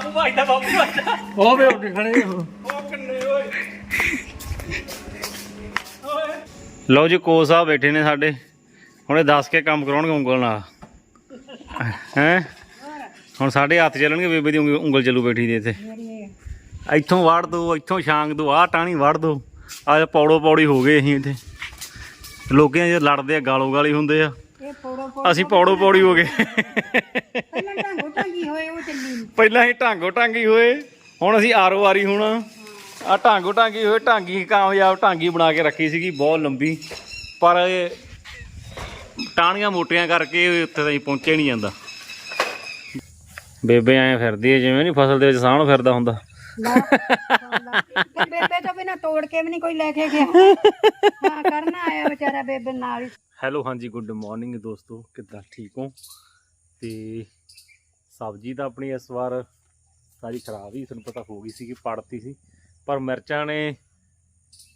ਬਾਪੂ ਭਾਈਦਾ ਬਾਪੂ ਭਾਈਦਾ ਉਹ ਵੇ ਉੱਠ ਖੜੇ ਹੋ ਉਹ ਕਿੰਨੇ ਓਏ। ਓਏ। ਲਓ ਜੀ ਕੋ ਸਾਹਿਬ ਬੈਠੇ ਨੇ ਸਾਡੇ। ਹੁਣੇ ਦੱਸ ਕੇ ਕੰਮ ਕਰਾਉਣਗੇ ਉਂਗਲ ਨਾਲ। ਹੈ? ਹੁਣ ਸਾਡੇ ਹੱਥ ਚੱਲਣਗੇ ਬੇਬੇ ਦੀ ਉਂਗ- ਉਂਗਲ ਚੱਲੂ ਬੈਠੀ ਦੇ ਇੱਥੇ। ਇੱਥੋਂ ਵੜ ਦੋ ਇੱਥੋਂ ਛਾਂਗ ਦੋ ਆਹ ਟਾਣੀ ਵੜ ਦੋ। ਆ ਪੌੜੋ ਪੌੜੀ ਹੋ ਗਏ ਅਸੀਂ ਇੱਥੇ। ਲੋਕਾਂ ਜੇ ਲੜਦੇ ਆ ਗਾਲੋ ਗਾਲੀ ਹੁੰਦੇ ਆ। ਅਸੀਂ ਪੌੜੋ ਪੌੜੀ ਹੋ ਗਏ। ਢੰਗੋ ਹੋਏ ਉਹ ਚੱਲੀ ਨੀ। ਪਹਿਲਾਂ ਅਸੀਂ ਢਾਂਗੋ ਢਾਂਗੀ ਹੋਏ ਹੁਣ ਅਸੀਂ ਆਰੋ ਆਰੀ ਹੋਣਾ। ਆ ਢਾਂਗੋ ਢਾਂਗੀ ਹੋਏ ਢਾਂਗੀ ਕਾਮਯਾਬ ਢਾਂਗੀ ਬਣਾ ਕੇ ਰੱਖੀ ਸੀਗੀ ਬਹੁਤ ਲੰਬੀ। ਪਰ ਇਹ ਟਾਹਣੀਆਂ ਮੋਟੀਆਂ ਕਰਕੇ ਉੱਥੇ ਤਾਈਂ ਪਹੁੰਚੇ ਨਹੀਂ ਜਾਂਦਾ। ਬੇਬੇ ਐ ਫਿਰਦੀ ਹੈ ਜਿਵੇਂ ਨਹੀਂ ਫਸਲ ਦੇ ਵਿੱਚ ਸਾਹਣ ਫਿਰਦਾ ਹੁੰਦਾ। ਲਾ, ਲਾ। ਤੇ ਬੇਬੇ ਤੋਂ ਬਿਨਾ ਤੋੜ ਕੇ ਵੀ ਨਹੀਂ ਕੋਈ ਲੈ ਕੇ ਗਿਆ। ਹਾਂ ਕਰਨਾ ਆਇਆ ਵਿਚਾਰਾ ਬੇਬੇ ਨਾਲ ਹੀ। ਹੈਲੋ ਹਾਂਜੀ ਗੁੱਡ ਮਾਰਨਿੰਗ ਦੋਸਤੋ ਕਿੱਦਾਂ ਠੀਕ ਹੋ? ਤੇ ਸਬਜ਼ੀ ਤਾਂ ਆਪਣੀ ਇਸ ਵਾਰ ਸਾਰੀ ਖਰਾਬ ਹੀ, ਤੁਹਾਨੂੰ ਪਤਾ ਹੋ ਗਈ ਸੀ ਕਿ ਪੜਤੀ ਸੀ। ਪਰ ਮਿਰਚਾਂ ਨੇ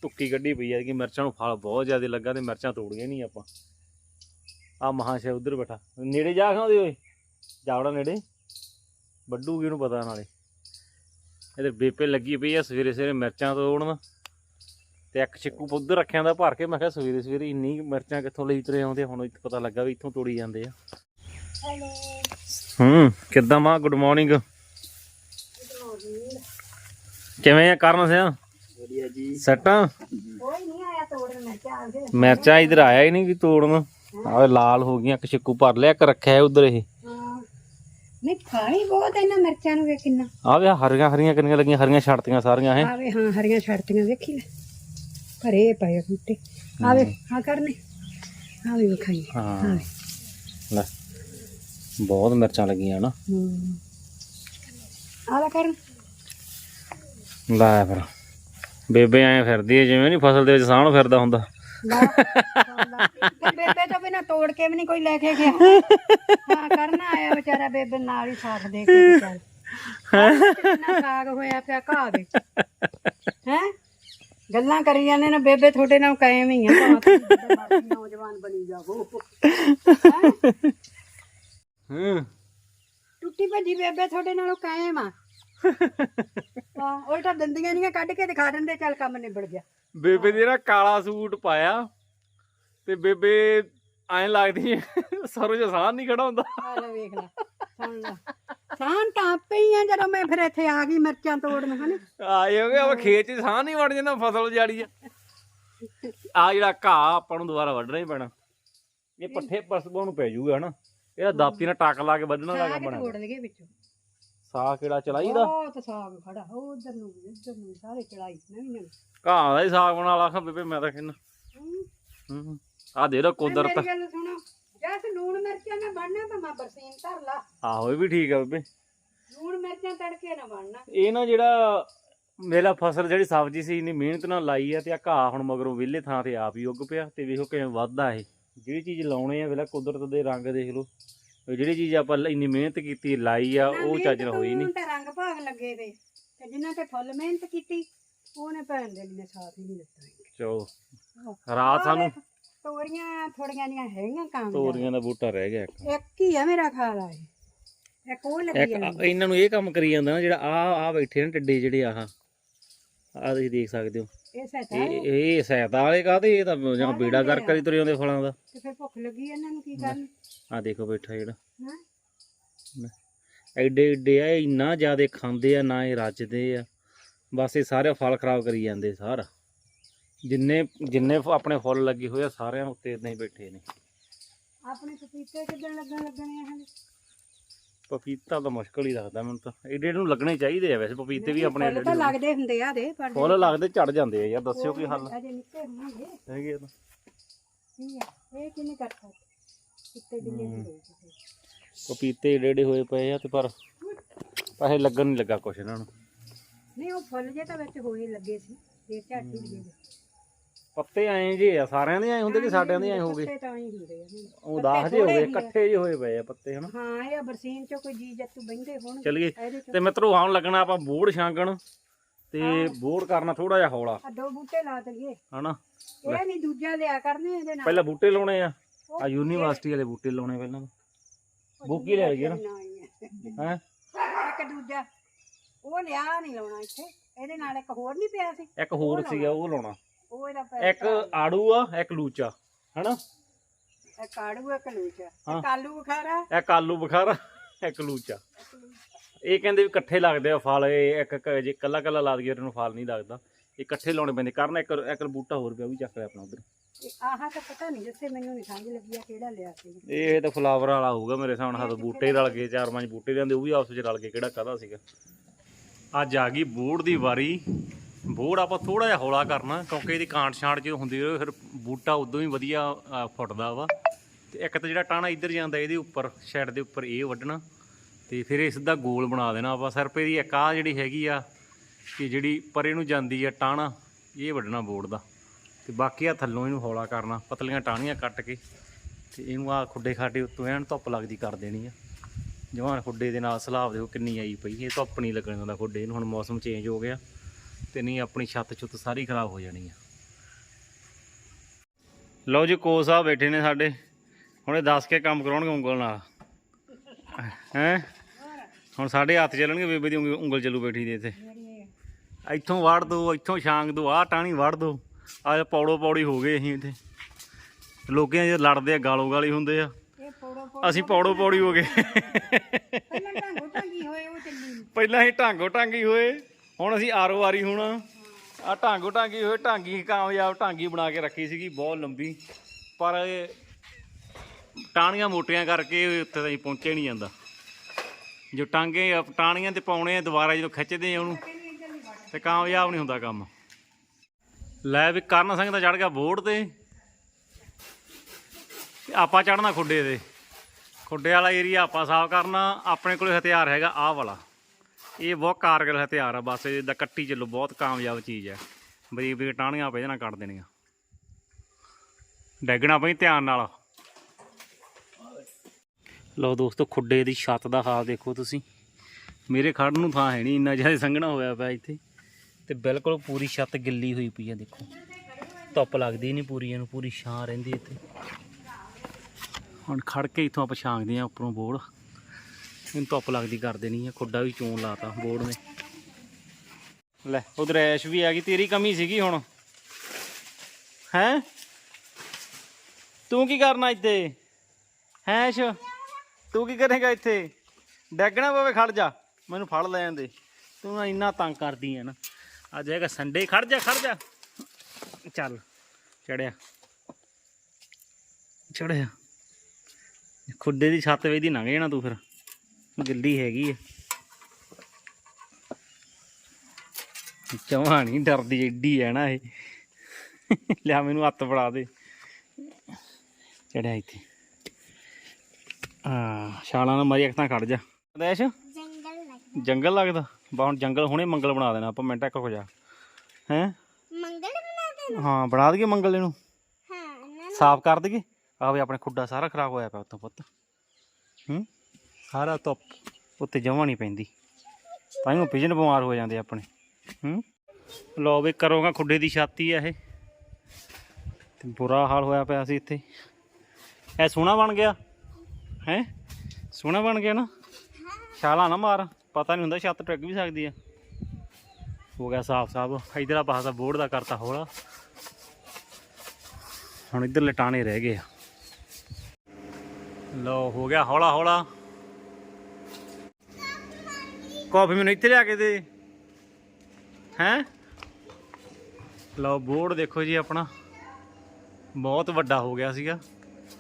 ਤੁੱਕੀ ਕੱਢੀ ਪਈ ਹੈ ਕਿ ਮਿਰਚਾਂ ਨੂੰ ਫਲ ਬਹੁਤ ਜ਼ਿਆਦਾ ਲੱਗਾ ਤੇ ਮਿਰਚਾਂ ਤੋੜੀਆਂ ਨਹੀਂ ਆਪਾਂ। ਆ ਮਹਾਸ਼ੇ ਉਧਰ ਬੈਠਾ। ਨੇੜੇ ਜਾ ਖਾਂਦੇ ਓਏ? ਜਾਵੜਾ ਨੇੜੇ? ਵੱਡੂਗੀ ਨੂੰ ਪਤਾ ਨਾਲੇ। ਇਹਦੇ ਬੇਪੇ ਲੱਗੀ ਪਈ ਆ ਸਵੇਰੇ ਸਵੇਰੇ ਮਿਰਚਾਂ ਤੋੜਨ। ਤੇ ਇੱਕ ਛਿੱਕੂ ਉਧਰ ਰੱਖਿਆ ਦਾ ਭਰ ਕੇ, ਮੈਂ ਕਿਹਾ ਸਵੇਰੇ ਸਵੇਰੇ ਇੰਨੀ ਮਿਰਚਾਂ ਕਿੱਥੋਂ ਲਈ ਤੁਰੇ ਆਉਂਦੇ ਹੁਣ ਪਤਾ ਲੱਗਾ ਵੀ ਇੱਥੋਂ ਤੋੜੀ ਜਾਂਦੇ ਆ। ਹੈਲੋ। ਹੂੰ ਕਿੱਦਾਂ ਮਾਂ? ਗੁੱਡ ਮਾਰਨਿੰਗ ਕਿਵੇਂ ਆ ਕਰਨ ਸਿਆ? ਵਧੀਆ ਜੀ। ਸੱਟਾਂ? ਕੋਈ ਨਹੀਂ ਆਇਆ ਤੋੜਨ ਮੈਂ ਚਾਲ ਦੇ ਮਿਰਚਾਂ ਇਧਰ ਆਇਆ ਹੀ ਨਹੀਂ ਕਿ ਤੋੜਨ। ਆਹ ਲਾਲ ਹੋ ਗਈਆਂ ਇੱਕ ਛਿੱਕੂ ਭਰ ਲਿਆ ਇੱਕ ਰੱਖਿਆ ਉਧਰ ਇਹ। ਨਹੀਂ ਬਹੁਤ ਇਹਨਾਂ ਮਿਰਚਾਂ ਨੂੰ ਵੇ ਕਿੰਨਾ। ਆ ਵੇ ਹਰੀਆਂ ਹਰੀਆਂ ਕਿੰਨੀਆਂ ਲੱਗੀਆਂ ਹਰੀਆਂ ਛੱਡਤੀਆਂ ਸਾਰੀਆਂ ਹੈ ਆਵੇ ਹਾਂ ਹਰੀਆਂ ਛੜਤੀਆਂ ਵੇਖੀ ਲੈ। ਭਰੇ ਪਏ ਆ ਬੂਟੇ। ਆਵੇ ਹਾਂ ਕਰਨੇ। ਆਵੇ ਵਿਖਾਈ ਹਾਂ। ਲੈ। ਬਹੁਤ ਮਿਰਚਾਂ ਲੱਗੀਆਂ ਨਾ। ਹੂੰ। ਆਲਾ ਕਰਨ। ਲੈ ਫਿਰ। ਬੇਬੇ ਐ ਫਿਰਦੀ ਹੈ ਜਿਵੇਂ ਨਹੀਂ ਫਸਲ ਦੇ ਵਿੱਚ ਸਾਹਣ ਫਿਰਦਾ ਹੁੰਦਾ। ਲਾ ਲਾ। ਤੇ ਬੇਬੇ ਤੋਂ ਬਿਨਾ ਤੋੜ ਕੇ ਵੀ ਨਹੀਂ ਕੋਈ ਲੈ ਕੇ ਗਿਆ। ਹਾਂ ਕਰਨਾ ਆਇਆ ਵਿਚਾਰਾ ਬੇਬੇ ਨਾਲ ਹੀ ਸਾਥ ਦੇ ਕੇ ਤੇ ਚੱਲ। ਕਿੰਨਾ ਸਾਗ ਹੋਇਆ ਪਿਆ ਘਾਹ ਦੇ। ਹੈ? ਗੱਲਾਂ ਕਰੀ ਜਾਂਦੇ ਨੇ ਬੇਬੇ ਤੁਹਾਡੇ ਨਾਲ ਕਾਇਮ ਹੀ ਆ। ਭਾਵੇਂ ਤੁਸੀਂ ਜਿੱਦਾਂ ਮਰਜ਼ੀ ਨੌਜਵਾਨ ਬਣੀ ਜਾਵੋ। ਹੈਂ? ਹੂੰ। ਟੁੱਟੀ ਭੱਜੀ ਬੇਬੇ ਤੁਹਾਡੇ ਨਾਲੋਂ ਕਾਇਮ ਆ। ਹਾਂ ਉਲਟਾ ਦੰਦੀਆਂ ਨਹੀਂ ਕੱਢ ਕੇ ਦਿਖਾ ਦਿੰਦੇ ਚੱਲ ਕੰਮ ਨਿਬੜ ਗਿਆ। ਬੇਬੇ ਨੇ ਨਾ ਕਾਲਾ ਸੂਟ ਪਾਇਆ ਤੇ ਬੇਬੇ ਐਂ ਲੱਗਦੀ ਹੈ ਸਰੋਂ ਚ ਸਾਹ ਨਹੀਂ ਖੜਾ ਹੁੰਦਾ ਆ ਲੈ ਵੇਖ ਲੈ ਸੁਣ ਲੈ ਸਾਨ ਤਾਂ ਆਪੇ ਹੀ ਆ ਜਦੋਂ ਮੈਂ ਫਿਰ ਇੱਥੇ ਆ ਗਈ ਮਿਰਚਾਂ ਤੋੜਨ ਹਨੇ ਆਏ ਹੋਗੇ ਆਪਾਂ ਖੇਤ ਚ ਸਾਹ ਨਹੀਂ ਵੜ ਜਾਂਦਾ ਫਸਲ ਜਾੜੀ ਆ। ਆ ਜਿਹੜਾ ਘਾਹ ਆਪਾਂ ਨੂੰ ਦੁਬਾਰਾ ਵੱਢਣਾ ਹੀ ਪੈਣਾ। ਇਹ ਪੱਠੇ ਪਸਬੋਂ ਨੂੰ ਪੈ ਜਾਊਗਾ ਹਨਾ ਇਹਦਾ ਦਾਤੀ ਨਾਲ ਟੱਕ ਲਾ ਕੇ ਵੱਢਣਾ ਦਾ ਕੰਮ ਸਾਗ ਬਣਾ ਤੋੜ ਲਗੇ ਵਿੱਚੋਂ। ਸਾਹ ਕਿਹੜਾ ਚਲਾਈਦਾ ਬਹੁਤ ਸਾਗ ਖੜਾ ਉਹ ਉਧਰ ਨੂੰ ਵੀ, ਇੱਧਰ ਨੂੰ ਵੀ, ਸਾਰੇ ਚੜਾਈ ਨਵੀਂ ਨਵੀਂ ਘਾਹ ਦਾ ਹੀ ਸਾਗ ਬਣਾ ਲਾ ਖਾਂ ਬੇਬੇ ਮੈਂ ਤਾਂ ਕਹਿੰਦਾ। ਹੂੰ। ਹੂੰ ਆ ਦੇ ਲੋ ਕੁਦਰਤ ਮੇਰੀ ਗੱਲ ਸੁਣੋ ਜੈਸ ਲੂਣ ਮਿਰਚਾਂ ਨਾ ਬਣਨਾ ਤਾਂ ਮੈਂ ਬਰਸੀਨ ਧਰ ਲਾ। ਆਹੋ ਇਹ ਵੀ ਠੀਕ ਆ ਬੇਬੇ। ਲੂਣ ਮਿਰਚਾਂ ਤੜਕੇ ਨਾ ਬਣਨਾ। ਇਹ ਨਾ ਜਿਹੜਾ ਮੇਰਾ ਫਸਲ ਜਿਹੜੀ ਸਬਜ਼ੀ ਸੀ ਇੰਨੀ ਮਿਹਨਤ ਨਾਲ ਲਾਈ ਆ ਤੇ ਆ ਘਾਹ ਹੁਣ ਮਗਰੋਂ ਵਿਹਲੇ ਥਾਂ ਤੇ ਆਪ ਹੀ ਉੱਗ ਪਿਆ ਤੇ ਵੇਖੋ ਕਿਵੇਂ ਵੱਧਦਾ ਇਹ। ਜਿਹੜੀ ਚੀਜ਼ ਲਾਉਣੇ ਆ ਵੇਲਾ ਕੁਦਰਤ ਦੇ ਰੰਗ ਦੇਖ ਲਓ। ਜਿਹੜੀ ਚੀਜ਼ ਆਪਾਂ ਇੰਨੀ ਮਿਹਨਤ ਕੀਤੀ ਲਾਈ ਆ ਉਹ ਚੱਜ ਨਾਲ ਹੋਈ ਨਹੀਂ ਤੇ ਰੰਗ ਭਾਗ ਲੱਗੇ ਵੇ ਤੇ ਜਿਨ੍ਹਾਂ ਤੇ ਫੁੱਲ ਮਿਹਨਤ ਕੀਤੀ ਉਹਨੇ ਭੈਣ ਦੇ ਨੇ ਸਾਥ ਹੀ ਨਹੀਂ ਦਿੱਤਾ ਚੋ ਰਾਤ ਸਾਨੂੰ ਤੋਰੀਆਂ ਥੋੜੀਆਂ ਜੀਆਂ ਹੈਗੀਆਂ ਕੰਮ ਤੋਰੀਆਂ ਦਾ ਬੂਟਾ ਰਹਿ ਗਿਆ ਇੱਕ। ਹੀ ਆ ਮੇਰਾ ਖਾਲ ਆ ਇਹ। ਉਹ ਲੱਗੀ ਆ- ਇਹਨਾਂ ਨੂੰ ਇਹ ਕੰਮ ਕਰੀ ਜਾਂਦਾ ਨਾ ਜਿਹੜਾ ਆ ਆ ਬੈਠੇ ਨੇ ਟੱਡੇ ਜਿਹੜੇ ਆਹ। ਆ ਤੁਸੀਂ ਦੇਖ ਸਕਦੇ ਹੋ। ਇਹ ਸੈਟਾ ਇਹ ਇਹ ਸਹਾਇਤਾ ਵਾਲੇ ਕਾਹਦੇ? ਇਹ ਤਾਂ ਜਾਂ ਬੇੜਾ ਕਰ ਕਰੀ ਤੁਰੇ ਆਉਂਦੇ ਫਲਾਂ ਦਾ। ਤੇ ਫਿਰ ਭੁੱਖ ਲੱਗੀ ਇਹਨਾਂ ਨੂੰ ਕੀ ਕਰਨ ਆ ਦੇਖੋ ਬੈਠਾ ਜਿਹੜਾ। ਹਾਂ? ਐਡੇ ਐਡੇ ਆ ਇੰਨਾ ਜ਼ਿਆਦਾ ਖਾਂਦੇ ਆ ਨਾ ਇਹ ਰੱਜਦੇ ਆ। ਬਸ ਇਹ ਸਾਰੇ ਫਲ ਖਰਾਬ ਕਰੀ ਜਾਂਦੇ ਸਾਰਾ। ਜਿੰਨੇ ਜਿੰਨੇ ਆਪਣੇ ਫੁੱਲ ਲੱਗੇ ਹੋਏ ਆ ਸਾਰਿਆਂ ਉੱਤੇ ਇਦਾਂ ਹੀ ਬੈਠੇ ਨੇ। ਆਪਣੇ ਪਪੀਤੇ ਕਿੱਦਣ ਲੱਗਣ ਲੱਗਣੇ ਆ ਹਲੇ? ਪਪੀਤਾ ਤਾਂ ਮੁਸ਼ਕਲ ਹੀ ਲੱਗਦਾ ਮੈਨੂੰ ਤਾਂ। ਐਡੇ ਨੂੰ ਲੱਗਣੇ ਚਾਹੀਦੇ ਆ ਵੈਸੇ ਪਪੀਤੇ ਵੀ ਆਪਣੇ ਐਡੇ ਤਾਂ ਲੱਗਦੇ ਹੁੰਦੇ ਆ ਦੇ ਪਰ ਫੁੱਲ ਲੱਗਦੇ ਝੜ ਜਾਂਦੇ ਆ ਯਾਰ ਦੱਸਿਓ ਕੀ ਹੱਲ। ਅਜੇ ਨਿੱਕੇ ਹੋਣਗੇ ਹੈਗੇ। ਆ ਤਾਂ। ਕੀ ਆ ਇਹ ਕਿਨੇ ਕਰ ਸਕਦੇ ਕਿੱਤੇ ਬਿੱਲੇ ਦੀ ਹੋਈ ਪਪੀਤੇ ਏਡੇ ਏਡੇ ਹੋਏ ਪਏ ਆ ਤੇ ਪਰ ਪੈਸੇ ਲੱਗਣ ਨਹੀਂ ਲੱਗਾ ਕੁਛ ਇਹਨਾਂ ਨੂੰ। ਨਹੀਂ ਉਹ ਫੁੱਲ ਜੇ ਤਾਂ ਵਿੱਚ ਹੋਏ ਲੱਗੇ ਸੀ ਇਹ ਵੀ ਦੇ ਪੱਤੇ ਐਂ ਜੇ ਆ ਸਾਰਿਆਂ ਦੇ ਐਂ ਹੁੰਦੇ ਕਿ ਸਾਡਿਆਂ ਦੇ ਐਂ ਹੋ ਗਏ? ਪੱਤੇ ਤਾਂ ਹੀ ਹੁੰਦੇ ਆ ਹੁਣ। ਉਹ ਦਾਖ ਜੇ ਹੋ ਗਏ ਇਕੱਠੇ ਜੇ ਹੋਏ ਪਏ ਆ ਪੱਤੇ ਹਨਾ? ਹਾਂ ਇਹ ਆ ਬਰਸੀਨ ਚੋਂ ਕੋਈ ਜੀ ਜੱਤੂ ਬਹਿੰਦੇ ਹੋਣਗੇ ਚਲੀਏ ਇਹਦੇ ਚੋਂ ਤੇ ਮਿੱਤਰੋ ਆਉਣ ਲੱਗਣਾ ਆਪਾਂ ਬੋੜ ਛਾਂਗਣ ਤੇ ਬੋੜ ਕਰਨਾ ਥੋੜਾ ਜਿਹਾ ਹੌਲਾ। ਆ ਦੋ ਬੂਟੇ ਲਾ ਦਈਏ। ਹਨਾ? ਇਹ ਨਹੀਂ ਦੂਜਾ ਲਿਆ ਕਰਨੇ ਇਹਦੇ ਨਾਲ। ਪਹਿਲਾਂ ਬੂਟੇ ਲਾਉਣੇ ਆ। ਆ ਯੂਨੀਵਰਸਿਟੀ ਵਾਲੇ ਬੂਟੇ ਲਾਉਣੇ ਪਹਿਲਾਂ ਬੂਕੀ ਲੈ ਗਏ ਨਾ। ਨਾ ਹੀ? ਆ। ਹੈ ਇੱਕ ਦੂਜਾ ਉਹ ਲਿਆ ਨਹੀਂ ਲਾਉਣਾ ਇੱਥੇ। ਇਹਦੇ ਨਾਲ ਇੱਕ ਹੋਰ ਨਹੀਂ ਪਿਆ ਸੀ। ਇੱਕ ਹੋਰ ਸੀਗਾ ਉਹ ਲਾਉਣਾ। ਉਹ ਇਹਦਾ ਪੈ ਇੱਕ ਆੜੂ ਆ ਇੱਕ ਲੂਚਾ ਹਨਾ? ਇੱਕ ਆੜੂ ਇੱਕ ਲੂਚਾ। ਹਾਂ। ਇੱਕ ਆਲੂ ਬੁਖਾਰਾ? ਇੱਕ ਆਲੂ ਬੁਖਾਰਾ ਇੱਕ ਲੂਚਾ। ਇਹ ਕਹਿੰਦੇ ਵੀ ਇਕੱਠੇ ਲੱਗਦੇ ਆ ਫਲ ਇਹ ਇੱਕ ਇੱਕ ਜੇ ਕੱਲਾ ਕੱਲਾ ਲਾ ਦਈਏ ਇਹਨੂੰ ਫਲ ਨਹੀਂ ਲੱਗਦਾ। ਇਹ ਇਕੱਠੇ ਲਾਉਣੇ ਪੈਂਦੇ ਕਰਨ ਇੱਕ ਇੱਕ ਬੂਟਾ ਹੋਰ ਪਿਆ ਉਹ ਵੀ ਚੱਕ ਲਿਆ ਆਪਣਾ ਉਧਰ। ਇਹ ਆਹ ਤਾਂ ਪਤਾ ਨਹੀਂ ਜਿੱਥੇ ਮੈਨੂੰ ਨਹੀਂ ਸਮਝ ਲੱਗੀ ਆ ਕਿਹੜਾ ਲਿਆ ਸੀ। ਇਹ ਤਾਂ ਫਲਾਵਰ ਵਾਲਾ ਹੋਊਗਾ ਮੇਰੇ ਹਿਸਾਬ ਨਾਲ ਹੱਥ ਬੂਟੇ ਰਲ ਗਏ ਚਾਰ ਪੰਜ ਬੂਟੇ ਜਾਂਦੇ ਉਹ ਵੀ ਆਪਸ ਵਿੱਚ ਰਲ ਗਏ ਕਿਹੜਾ ਕਾਹਦਾ ਸੀਗਾ। ਅੱਜ ਆ ਗਈ ਬੋੜ ਦੀ ਵਾਰੀ। ਬੋੜ ਆਪਾਂ ਥੋੜਾ ਜਿਹਾ ਹੌਲਾ ਕਰਨਾ ਕਿਉਂਕਿ ਇਹਦੀ ਕਾਂਟ ਛਾਂਟ ਜਦੋਂ ਹੁੰਦੀ ਰਹੇ ਫਿਰ ਬੂਟਾ ਉਦੋਂ ਹੀ ਵਧੀਆ ਅ, ਫੁੱਟਦਾ ਵਾ। ਤੇ ਇੱਕ ਤਾਂ ਜਿਹੜਾ ਟਾਣਾ ਇੱਧਰ ਜਾਂਦਾ ਇਹਦੇ ਉੱਪਰ ਸ਼ੈਡ ਦੇ ਉੱਪਰ ਇਹ ਵੱਢਣਾ ਤੇ ਫਿਰ ਇਹ ਸਿੱਧਾ ਗੋਲ ਬਣਾ ਦੇਣਾ ਆਪਾਂ। ਸਿਰਫ ਇਹਦੀ ਇੱਕ ਆਹ ਜਿਹੜੀ ਹੈਗੀ ਆ ਕਿ ਜਿਹੜੀ ਪਰੇ ਨੂੰ ਜਾਂਦੀ ਆ ਟਾਣਾ ਇਹ ਵੱਢਣਾ ਬੋੜ ਦਾ। ਤੇ ਬਾਕੀ ਆ ਥੱਲੋਂ ਇਹਨੂੰ ਹੌਲਾ ਕਰਨਾ ਪਤਲੀਆਂ ਟਾਹਣੀਆਂ ਕੱਟ ਕੇ ਤੇ ਇਹਨੂੰ ਆ ਖੁੱਡੇ ਖਾਡੇ ਉੱਤੋਂ ਐਨ ਧੁੱਪ ਲੱਗਦੀ ਕਰ ਦੇਣੀ ਆ। ਜਵਾਨ ਖੁੱਡੇ ਦੇ ਨਾਲ ਸਲਾਬ ਦੇਖੋ ਕਿੰਨੀ ਆਈ ਪਈ ਇਹ ਧੁੱਪ ਨਹੀਂ ਲੱਗਣ ਦਿੰਦਾ ਖੁੱਡੇ ਨੂੰ ਹੁਣ ਮੌਸਮ ਚੇਂਜ ਹੋ ਗਿਆ। ਤੇ ਨਹੀਂ ਆਪਣੀ ਛੱਤ ਛੁੱਤ ਸਾਰੀ ਖਰਾਬ ਹੋ ਜਾਣੀ ਆ। ਲਓ ਜੀ ਕੋ ਸਾਹਿਬ ਬੈਠੇ ਨੇ ਸਾਡੇ। ਹੁਣ ਇਹ ਦੱਸ ਕੇ ਕੰਮ ਕਰਾਉਣਗੇ ਉਂਗਲ ਨਾਲ। ਹੈ? ਹੁਣ ਸਾਡੇ ਹੱਥ ਚੱਲਣਗੇ ਬੇਬੇ ਦੀ ਉਂਗ- ਉਂਗਲ ਚੱਲੂ ਬੈਠੀ ਦੇ ਇੱਥੇ। ਇੱਥੋਂ ਵੜ ਦੋ ਇੱਥੋਂ ਛਾਂਗ ਦੋ ਆਹ ਟਾਣੀ ਵੜ ਦੋ। ਆ ਪੌੜੋ ਪੌੜੀ ਹੋ ਗਏ ਅਸੀਂ ਇੱਥੇ। ਲੋਕਾਂ ਜੇ ਲੜਦੇ ਆ ਗਾਲੋ ਗਾਲੀ ਹੁੰਦੇ ਆ। ਅਸੀਂ ਪੌੜੋ ਪੌੜੀ ਹੋ ਗਏ। ਪਹਿਲਾਂ ਢਾਂਗੋ ਢਾਂਗੀ ਹੋਏ ਉਹ ਚੱਲੀ। ਪਹਿਲਾਂ ਅਸੀਂ ਢਾਂਗੋ ਢਾਂਗੀ ਹੋਏ। ਹੁਣ ਅਸੀਂ ਆਰੋ ਆਰੀ ਹੁਣ। ਆ ਢਾਂਗੋ ਢਾਂਗੀ ਹੋਏ ਢਾਂਗੀ ਕਾਮਯਾਬ ਢਾਂਗੀ ਬਣਾ ਕੇ ਰੱਖੀ ਸੀਗੀ ਬਹੁਤ ਲੰਬੀ। ਪਰ ਇਹ ਟਾਣੀਆਂ ਮੋਟੀਆਂ ਕਰਕੇ ਉੱਥੇ ਤਾਈਂ ਪਹੁੰਚੇ ਨਹੀਂ ਜਾਂਦਾ। ਜੋ ਟਾਂਗੇ ਆ, ਟਾਹਣੀਆਂ ਤੇ ਪਾਉਣੇ ਆ ਦੁਬਾਰਾ ਜਦੋਂ ਖਿੱਚਦੇ ਆ ਉਹਨੂੰ ਤੇ ਕਾਮਯਾਬ ਨਹੀਂ ਹੁੰਦਾ ਕੰਮ। ਲੈ ਵੀ ਕਰਨ ਸਿੰਘ ਦਾ ਚੜ ਗਿਆ ਬੋਰਡ ਤੇ। ਆਪਾਂ ਚੜਨਾ ਖੁੱਡੇ ਤੇ। ਖੁੱਡੇ ਵਾਲਾ ਏਰੀਆ ਆਪਾਂ ਸਾਫ਼ ਕਰਨਾ ਆਪਣੇ ਕੋਲੇ ਹਥਿਆਰ ਹੈਗਾ ਆਹ ਵਾਲਾ। ਇਹ ਬਹੁਤ ਕਾਰਗਰ ਹਥਿਆਰ ਆ। ਬਸ ਇਹਦਾ ਕੱਟੀ ਚੱਲੋ, ਬਹੁਤ ਕਾਮਯਾਬ ਚੀਜ਼ ਹੈ। ਬਰੀਕ ਬਰੀਕ ਟਾਹਣੀਆਂ ਪੈ ਜਾਣਾ ਕੱਟ ਦੇਣੀਆਂ। ਡੈਗਣਾ ਪਈ ਧਿਆਨ ਨਾਲ। ਲਓ ਦੋਸਤੋ, ਖੁੱਡੇ ਦੀ ਛੱਤ ਦਾ ਹਾਲ ਦੇਖੋ ਤੁਸੀਂ। ਮੇਰੇ ਖੜਨ ਨੂੰ ਥਾਂ ਹੈ ਨਹੀਂ, ਇੰਨਾ ਜ਼ਿਆਦਾ ਸੰਘਣਾ ਹੋਇਆ ਪਿਆ ਇੱਥੇ। ਤੇ ਬਿਲਕੁਲ ਪੂਰੀ ਛੱਤ ਗਿੱਲੀ ਹੋਈ ਪਈ ਆ, ਦੇਖੋ। ਧੁੱਪ ਲੱਗਦੀ ਨਹੀਂ ਪੂਰੀ, ਇਹਨੂੰ ਪੂਰੀ ਛਾਂ ਰਹਿੰਦੀ ਇੱਥੇ। ਹੁਣ ਖੜ ਕੇ ਇੱਥੋਂ ਆਪਾਂ ਛਾਂਗਦੇ ਆ ਉੱਪਰੋਂ ਬੋੜ। ਇਹਨੂੰ ਧੁੱਪ ਲੱਗਦੀ ਕਰ ਦੇਣੀ ਆ, ਖੁੱਡਾ ਵੀ ਚੋਣ ਲਾਤਾ ਬੋਰਡ ਨੇ। ਲੈ, ਉਧਰ ਐਸ਼ ਵੀ ਆ ਗਈ, ਤੇਰੀ ਕਮੀ ਸੀਗੀ ਹੁਣ। ਹੈ? ਤੂੰ ਕੀ ਕਰਨਾ ਇੱਥੇ? ਹੈ ਐਸ਼? ਤੂੰ ਕੀ ਕਰੇਗਾ ਇੱਥੇ? ਡੈਗਣਾ ਪਵੇ, ਖੜ ਜਾ। ਮੈਨੂੰ ਫੜ ਲੈਣ ਦੇ। ਤੂੰ ਇੰਨਾ ਤੰਗ ਕਰਦੀ ਆ ਨਾ। ਅੱਜ ਹੈਗਾ ਸੰਡੇ ਖੜ ਜਾ ਖੜ ਜਾ। ਚੱਲ, ਚੜਿਆ। ਚੜਿਆ। ਖੁੱਡੇ ਦੀ ਛੱਤ ਵੇਦੀ ਲੰਘ ਜਾਣਾ ਤੂੰ ਫਿਰ। ਗਿੱਲੀ ਹੈਗੀ ਐ ਜਮਾਂ ਨਹੀਂ ਡਰਦੀ ਏਡੀ ਐ ਨਾ ਇਹ। ਲਿਆ ਮੈਨੂੰ ਹੱਥ ਫੜਾ ਦੇ। ਚੜਿਆ ਇੱਥੇ। ਆ ਛਾਲਾਂ ਨਾਲ ਮਾਰੀ ਅੱਖਾਂ ਖੜ ਜਾ। ਦੇਸ਼ ਜੰਗਲ ਲੱਗਦਾ। ਬਾ ਹੁਣ ਜੰਗਲ ਹੁਣੇ ਮੰਗਲ ਬਣਾ ਦੇਣਾ ਆਪਾਂ ਮਿੰਟ ਇੱਕ ਹੋ ਜਾ। ਹੈ? ਮੰਗਲ ਬਣਾ ਦੇ ਹਾਂ ਬਣਾ ਦਈਏ ਮੰਗਲ ਇਹਨੂੰ। ਹਾਂ ਸਾਫ਼ ਕਰ ਦਈਏ। ਆ ਵੀ ਆਪਣੇ ਖੁੱਡਾ ਸਾਰਾ ਖਰਾਬ ਹੋਇਆ ਪਿਆ ਉੱਤੋਂ ਪੁੱਤ। ਹੂੰ? ਸਾਰਾ ਧੁੱਪ ਉੱਤੇ ਜਮਾਂ ਨਹੀਂ ਪੈਂਦੀ। ਤਾਂ ਹੀ ਪਿਜਨ ਬਿਮਾਰ ਹੋ ਜਾਂਦੇ ਆਪਣੇ। ਹੂੰ? ਲੋ ਵੀ ਕਰੋਗਾ ਖੁੱਡੇ ਦੀ ਛਾਤੀ ਆ ਇਹ। ਤੇ ਬੁਰਾ ਹਾਲ ਹੋਇਆ ਪਿਆ ਸੀ ਇੱਥੇ। ਇਹ ਸੋਹਣਾ ਬਣ ਗਿਆ। ਹੈ? ਸੋਹਣਾ ਬਣ ਗਿਆ ਨਾ। ਛਾਲਾ ਨਾ ਮਾਰ। ਪਤਾ ਨਹੀਂ ਹੁੰਦਾ ਛੱਤ ਟਿਕ ਵੀ ਸਕਦੀ ਆ। ਹੋ ਗਿਆ ਸਾਫ਼ ਸਾਫ਼। ਇਧਰਲਾ ਪਾਸਾ ਬੋਰਡ ਦਾ ਕਰਤਾ ਹੌਲਾ। ਹੁਣ ਇੱਧਰ ਲਟਾਣੇ ਰਹਿ ਗਏ ਆ। ਲੋ ਹੋ ਗਿਆ ਹੌਲਾ ਹੌਲਾ। ਕਾਫੀ ਮੈਨੂੰ ਇੱਥੇ ਲਿਆ ਕੇ ਦੇ। ਹੈਂ? ਲਓ ਬੋਰਡ ਦੇਖੋ ਜੀ ਆਪਣਾ। ਬਹੁਤ ਵੱਡਾ ਹੋ ਗਿਆ ਸੀਗਾ।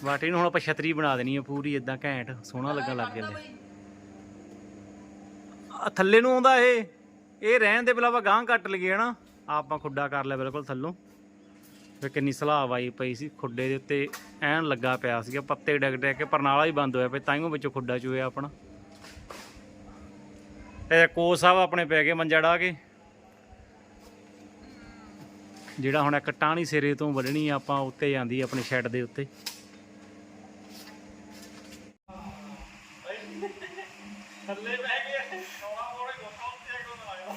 ਬਟ ਇਹਨੂੰ ਹੁਣ ਆਪਾਂ ਛਤਰੀ ਬਣਾ ਦੇਣੀ ਆ ਪੂਰੀ ਇਦਾਂ ਘੈਂਟ ਸੋਹਣਾ ਲੱਗਣ ਲੱਗ ਗਿਆ ਆ ਥੱਲੇ ਨੂੰ ਆਉਂਦਾ ਇਹ। ਇਹ ਰਹਿਣ ਦੇ ਬਲਾਵਾ ਗਾਂ ਕੱਟ ਲਈਏ ਹਨਾ? ਆਪਾਂ ਖੁੱਡਾ ਕਰ ਲਿਆ ਬਿਲਕੁਲ ਥੱਲੋਂ। ਫਿਰ ਕਿੰਨੀ ਸਲਾਬ ਆਈ ਪਈ ਸੀ ਖੁੱਡੇ ਦੇ ਉੱਤੇ ਐਨ ਲੱਗਾ ਪਿਆ ਸੀਗਾ ਪੱਤੇ ਡਿੱਗ ਡਿੱਗ ਕੇ ਪਰਨਾਲਾ ਹੀ ਬੰਦ ਹੋਇਆ ਪਿਆ ਤਾਈਓ ਵਿੱਚੋਂ ਖੁੱਡਾ ਚੋਇਆ ਆਪਣਾ। ਤੇ ਕੋਚ ਸਾਹਿਬ ਆਪਣੇ ਪੈ ਗਏ ਮੰਜਾ ਢਾ ਕੇ। ਜਿਹੜਾ ਹੁਣ ਇੱਕ ਟਾਹਣੀ ਸਿਰੇ ਤੋਂ ਵੱਢਣੀ ਆਪਾਂ ਉੱਤੇ ਜਾਂਦੀ ਆਪਣੇ ਸ਼ੈੱਡ ਦੇ ਉੱਤੇ। ਥੱਲੇ ਬਹਿ ਗਏ ਸੋਣਾ ਮੋੜੇ ਗੋਟਾ ਉੱਤੇ ਇੱਕ ਲਾਇਆ